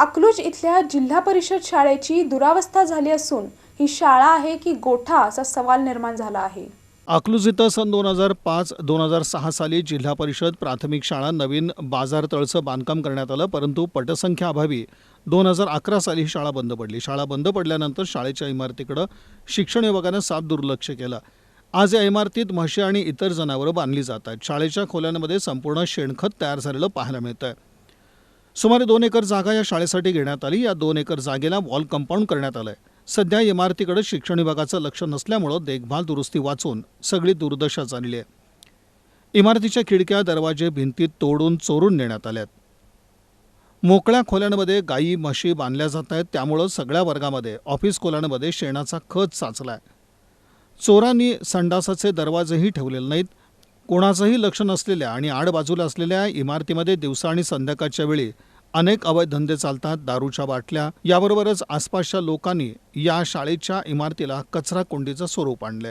अकलूज इथल्या जिल्हा परिषद शाळेची दुरावस्था झाली असून ही शाळा आहे की गोठा असा सवाल निर्माण झाला आहे. अकलूज इथं सन दोन हजार पाच दोन हजार सहा साली जिल्हा परिषद प्राथमिक शाळा नवीन बाजारतळचं बांधकाम करण्यात आलं परंतु पटसंख्या अभावी दोन हजार अकरा साली ही शाळा बंद पडली. शाळा बंद पडल्यानंतर शाळेच्या इमारतीकडं शिक्षण विभागानं साफ दुर्लक्ष केलं. आज या इमारतीत म्हशी आणि इतर जनावरं बांधली जात आहेत. शाळेच्या खोल्यांमध्ये संपूर्ण शेणखत तयार झालेलं पाहायला मिळतं आहे सुमारे दोन एकर जागा या शाळेसाठी घेण्यात आली. या दोन एकर जागेला वॉल कंपाऊंड करण्यात आलंय. सध्या इमारतीकडे शिक्षण विभागाचं लक्ष नसल्यामुळं देखभाल दुरुस्ती वाचून सगळी दुर्दशा झालेली आहे. इमारतीच्या खिडक्या दरवाजे भिंतीत तोडून चोरून नेण्यात आल्यात. मोकळ्या खोल्यांमध्ये गायी म्हशी बांधल्या जात आहेत. त्यामुळं सगळ्या वर्गामध्ये ऑफिस खोल्यांमध्ये शेणाचा खत साचलाय. चोरांनी संडासाचे दरवाजेही ठेवलेले नाहीत. कोणाचंही लक्ष नसलेल्या आणि आडबाजूला असलेल्या इमारतीमध्ये दिवसा आणि संध्याकाळच्या वेळी अनेक अवैध धंदे चालतात दारूच्या बाटल्या. याबरोबरच आसपासच्या लोकांनी या शाळेच्या इमारतीला कचरा कोंडीचं स्वरूप आणलंय.